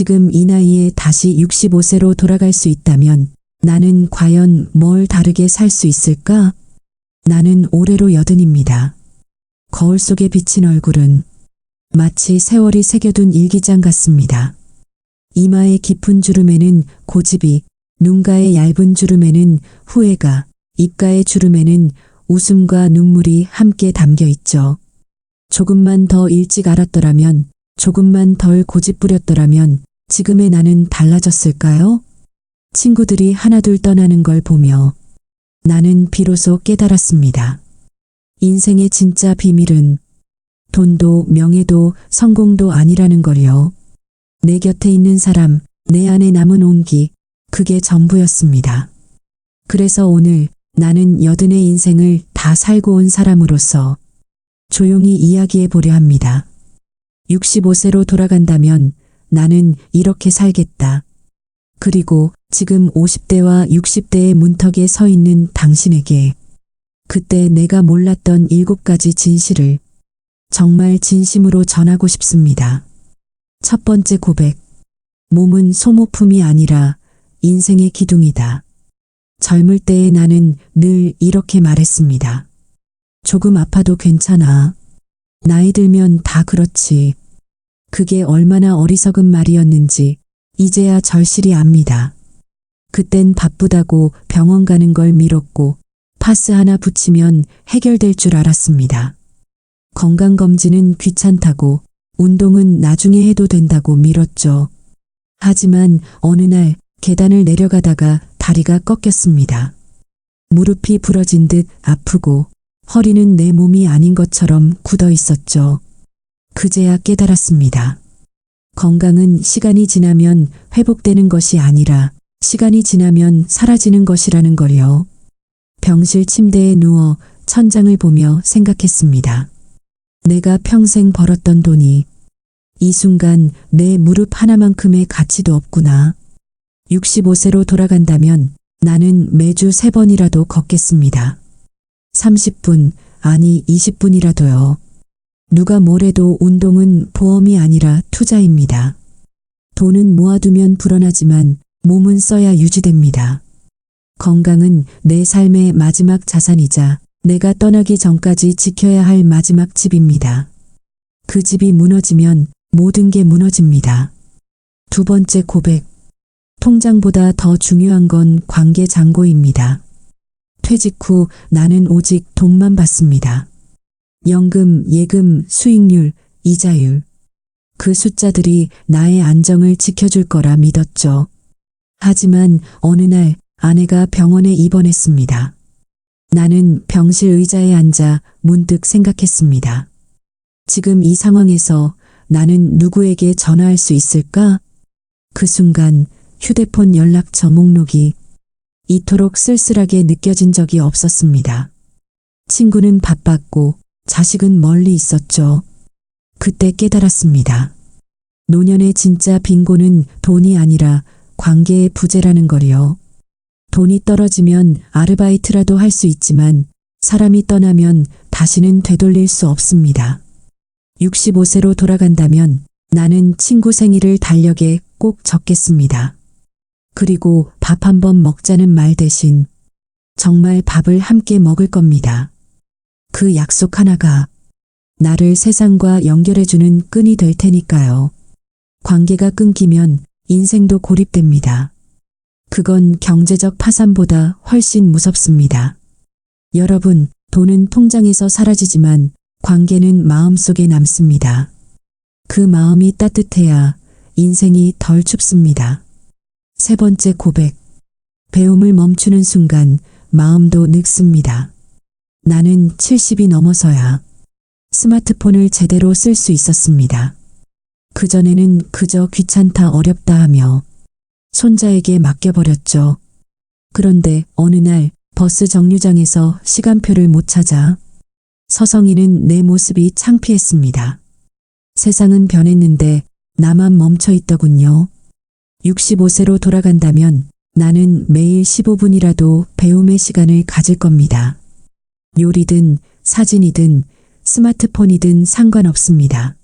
지금 이 나이에 다시 65세로 돌아갈 수 있다면 나는 과연 뭘 다르게 살 수 있을까? 나는 올해로 여든입니다. 거울 속에 비친 얼굴은 마치 세월이 새겨둔 일기장 같습니다. 이마의 깊은 주름에는 고집이, 눈가의 얇은 주름에는 후회가, 입가의 주름에는 웃음과 눈물이 함께 담겨 있죠. 조금만 더 일찍 알았더라면, 조금만 덜 고집부렸더라면 지금의 나는 달라졌을까요? 친구들이 하나둘 떠나는 걸 보며 나는 비로소 깨달았습니다. 인생의 진짜 비밀은 돈도 명예도 성공도 아니라는 걸요. 내 곁에 있는 사람, 내 안에 남은 온기, 그게 전부였습니다. 그래서 오늘 나는 여든의 인생을 다 살고 온 사람으로서 조용히 이야기해 보려 합니다. 65세로 돌아간다면 나는 이렇게 살겠다. 그리고 지금 50대와 60대의 문턱에 서 있는 당신에게 그때 내가 몰랐던 일곱 가지 진실을 정말 진심으로 전하고 싶습니다. 첫 번째 고백. 몸은 소모품이 아니라 인생의 기둥이다. 젊을 때의 나는 늘 이렇게 말했습니다. 조금 아파도 괜찮아. 나이 들면 다 그렇지. 그게 얼마나 어리석은 말이었는지 이제야 절실히 압니다. 그땐 바쁘다고 병원 가는 걸 미뤘고 파스 하나 붙이면 해결될 줄 알았습니다. 건강검진은 귀찮다고 운동은 나중에 해도 된다고 미뤘죠. 하지만 어느 날 계단을 내려가다가 다리가 꺾였습니다. 무릎이 부러진 듯 아프고 허리는 내 몸이 아닌 것처럼 굳어 있었죠. 그제야 깨달았습니다. 건강은 시간이 지나면 회복되는 것이 아니라 시간이 지나면 사라지는 것이라는 걸요. 병실 침대에 누워 천장을 보며 생각했습니다. 내가 평생 벌었던 돈이 이 순간 내 무릎 하나만큼의 가치도 없구나. 65세로 돌아간다면 나는 매주 세 번이라도 걷겠습니다. 30분, 아니 20분이라도요. 누가 뭐래도 운동은 보험이 아니라 투자입니다. 돈은 모아두면 불어나지만 몸은 써야 유지됩니다. 건강은 내 삶의 마지막 자산이자 내가 떠나기 전까지 지켜야 할 마지막 집입니다. 그 집이 무너지면 모든 게 무너집니다. 두 번째 고백. 통장보다 더 중요한 건 관계 잔고입니다. 퇴직 후 나는 오직 돈만 받습니다. 연금, 예금, 수익률, 이자율. 그 숫자들이 나의 안정을 지켜줄 거라 믿었죠. 하지만 어느 날 아내가 병원에 입원했습니다. 나는 병실 의자에 앉아 문득 생각했습니다. 지금 이 상황에서 나는 누구에게 전화할 수 있을까? 그 순간 휴대폰 연락처 목록이 이토록 쓸쓸하게 느껴진 적이 없었습니다. 친구는 바빴고 자식은 멀리 있었죠. 그때 깨달았습니다. 노년의 진짜 빈곤은 돈이 아니라 관계의 부재라는 거요. 돈이 떨어지면 아르바이트라도 할 수 있지만 사람이 떠나면 다시는 되돌릴 수 없습니다. 65세로 돌아간다면 나는 친구 생일을 달력에 꼭 적겠습니다. 그리고 밥 한 번 먹자는 말 대신 정말 밥을 함께 먹을 겁니다. 그 약속 하나가 나를 세상과 연결해주는 끈이 될 테니까요. 관계가 끊기면 인생도 고립됩니다. 그건 경제적 파산보다 훨씬 무섭습니다. 여러분, 돈은 통장에서 사라지지만 관계는 마음속에 남습니다. 그 마음이 따뜻해야 인생이 덜 춥습니다. 세 번째 고백. 배움을 멈추는 순간 마음도 늙습니다. 나는 70이 넘어서야 스마트폰을 제대로 쓸 수 있었습니다. 그전에는 그저 귀찮다 어렵다 하며 손자에게 맡겨버렸죠. 그런데 어느 날 버스 정류장에서 시간표를 못 찾아 서성이는 내 모습이 창피했습니다. 세상은 변했는데 나만 멈춰 있더군요. 65세로 돌아간다면 나는 매일 15분이라도 배움의 시간을 가질 겁니다. 요리든 사진이든 스마트폰이든 상관없습니다.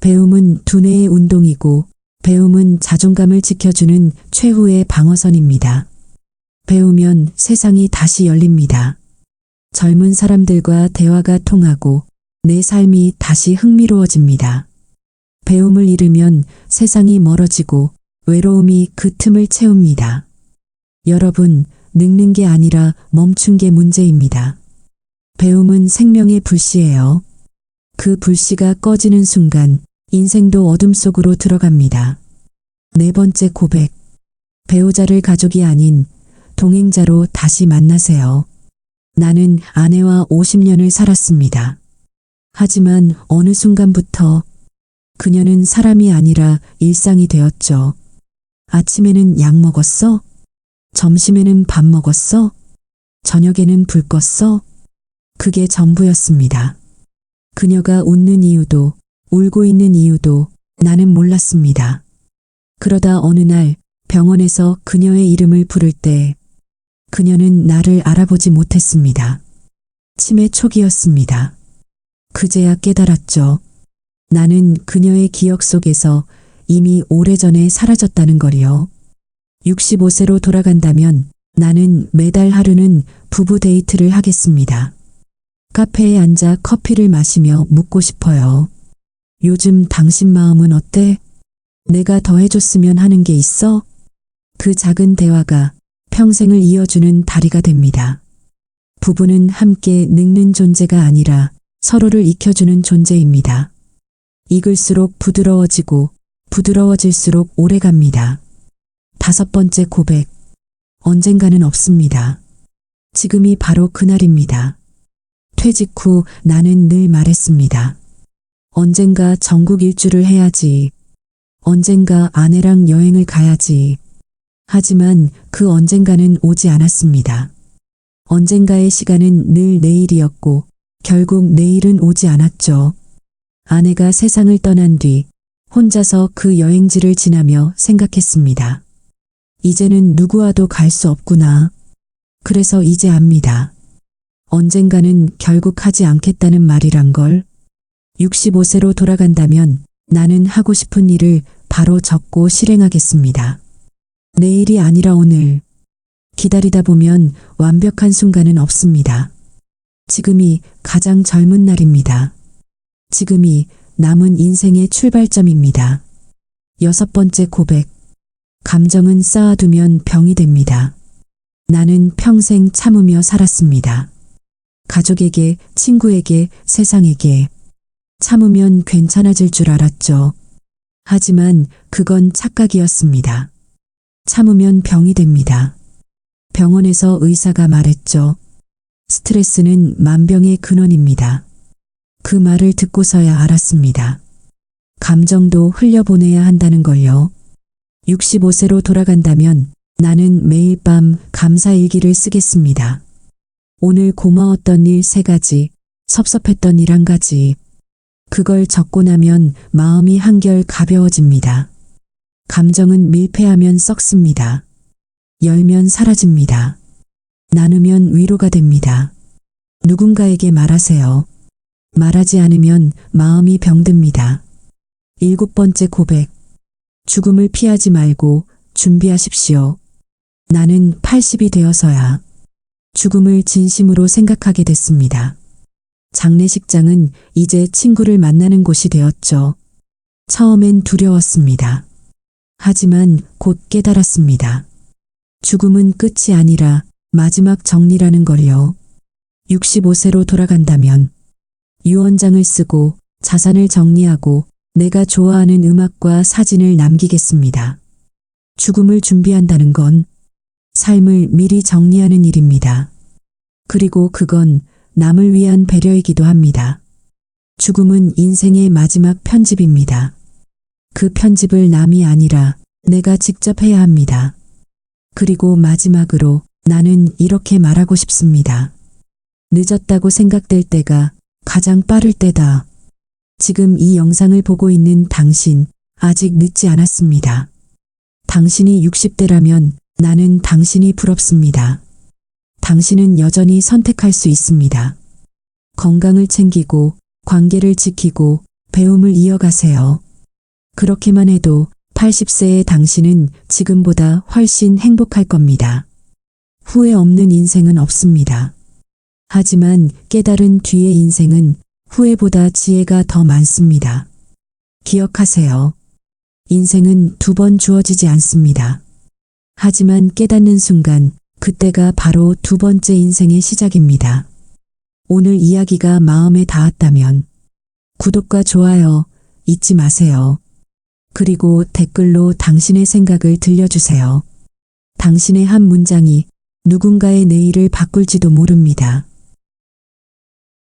배움은 두뇌의 운동이고 배움은 자존감을 지켜주는 최후의 방어선입니다. 배우면 세상이 다시 열립니다. 젊은 사람들과 대화가 통하고 내 삶이 다시 흥미로워집니다. 배움을 잃으면 세상이 멀어지고 외로움이 그 틈을 채웁니다. 여러분, 늙는 게 아니라 멈춘 게 문제입니다. 배움은 생명의 불씨예요. 그 불씨가 꺼지는 순간 인생도 어둠 속으로 들어갑니다. 네 번째 고백. 배우자를 가족이 아닌 동행자로 다시 만나세요. 나는 아내와 50년을 살았습니다. 하지만 어느 순간부터 그녀는 사람이 아니라 일상이 되었죠. 아침에는 약 먹었어? 점심에는 밥 먹었어? 저녁에는 불 껐어? 그게 전부였습니다. 그녀가 웃는 이유도 울고 있는 이유도 나는 몰랐습니다. 그러다 어느 날 병원에서 그녀의 이름을 부를 때 그녀는 나를 알아보지 못했습니다. 치매 초기였습니다. 그제야 깨달았죠. 나는 그녀의 기억 속에서 이미 오래전에 사라졌다는 걸요. 65세로 돌아간다면 나는 매달 하루는 부부 데이트를 하겠습니다. 카페에 앉아 커피를 마시며 묻고 싶어요. 요즘 당신 마음은 어때? 내가 더 해줬으면 하는 게 있어? 그 작은 대화가 평생을 이어주는 다리가 됩니다. 부부는 함께 늙는 존재가 아니라 서로를 익혀주는 존재입니다. 익을수록 부드러워지고 부드러워질수록 오래 갑니다. 다섯 번째 고백. 언젠가는 없습니다. 지금이 바로 그날입니다. 퇴직 후 나는 늘 말했습니다. 언젠가 전국 일주를 해야지. 언젠가 아내랑 여행을 가야지. 하지만 그 언젠가는 오지 않았습니다. 언젠가의 시간은 늘 내일이었고 결국 내일은 오지 않았죠. 아내가 세상을 떠난 뒤 혼자서 그 여행지를 지나며 생각했습니다. 이제는 누구와도 갈 수 없구나. 그래서 이제 압니다. 언젠가는 결국 하지 않겠다는 말이란 걸. 65세로 돌아간다면 나는 하고 싶은 일을 바로 적고 실행하겠습니다. 내일이 아니라 오늘. 기다리다 보면 완벽한 순간은 없습니다. 지금이 가장 젊은 날입니다. 지금이 남은 인생의 출발점입니다. 여섯 번째 고백. 감정은 쌓아두면 병이 됩니다. 나는 평생 참으며 살았습니다. 가족에게, 친구에게, 세상에게. 참으면 괜찮아질 줄 알았죠. 하지만 그건 착각이었습니다. 참으면 병이 됩니다. 병원에서 의사가 말했죠. 스트레스는 만병의 근원입니다. 그 말을 듣고서야 알았습니다. 감정도 흘려보내야 한다는 걸요. 65세로 돌아간다면 나는 매일 밤 감사일기를 쓰겠습니다. 오늘 고마웠던 일 세 가지, 섭섭했던 일 한 가지. 그걸 적고 나면 마음이 한결 가벼워집니다. 감정은 밀폐하면 썩습니다. 열면 사라집니다. 나누면 위로가 됩니다. 누군가에게 말하세요. 말하지 않으면 마음이 병듭니다. 일곱 번째 고백. 죽음을 피하지 말고 준비하십시오. 나는 80이 되어서야 죽음을 진심으로 생각하게 됐습니다. 장례식장은 이제 친구를 만나는 곳이 되었죠. 처음엔 두려웠습니다. 하지만 곧 깨달았습니다. 죽음은 끝이 아니라 마지막 정리라는 걸요. 65세로 돌아간다면 유언장을 쓰고 자산을 정리하고 내가 좋아하는 음악과 사진을 남기겠습니다. 죽음을 준비한다는 건 삶을 미리 정리하는 일입니다. 그리고 그건 남을 위한 배려이기도 합니다. 죽음은 인생의 마지막 편집입니다. 그 편집을 남이 아니라 내가 직접 해야 합니다. 그리고 마지막으로 나는 이렇게 말하고 싶습니다. 늦었다고 생각될 때가 가장 빠를 때다. 지금 이 영상을 보고 있는 당신, 아직 늦지 않았습니다. 당신이 60대라면 나는 당신이 부럽습니다. 당신은 여전히 선택할 수 있습니다. 건강을 챙기고 관계를 지키고 배움을 이어가세요. 그렇게만 해도 80세의 당신은 지금보다 훨씬 행복할 겁니다. 후회 없는 인생은 없습니다. 하지만 깨달은 뒤의 인생은 후회보다 지혜가 더 많습니다. 기억하세요. 인생은 두 번 주어지지 않습니다. 하지만 깨닫는 순간 그때가 바로 두 번째 인생의 시작입니다. 오늘 이야기가 마음에 닿았다면 구독과 좋아요 잊지 마세요. 그리고 댓글로 당신의 생각을 들려주세요. 당신의 한 문장이 누군가의 내일을 바꿀지도 모릅니다.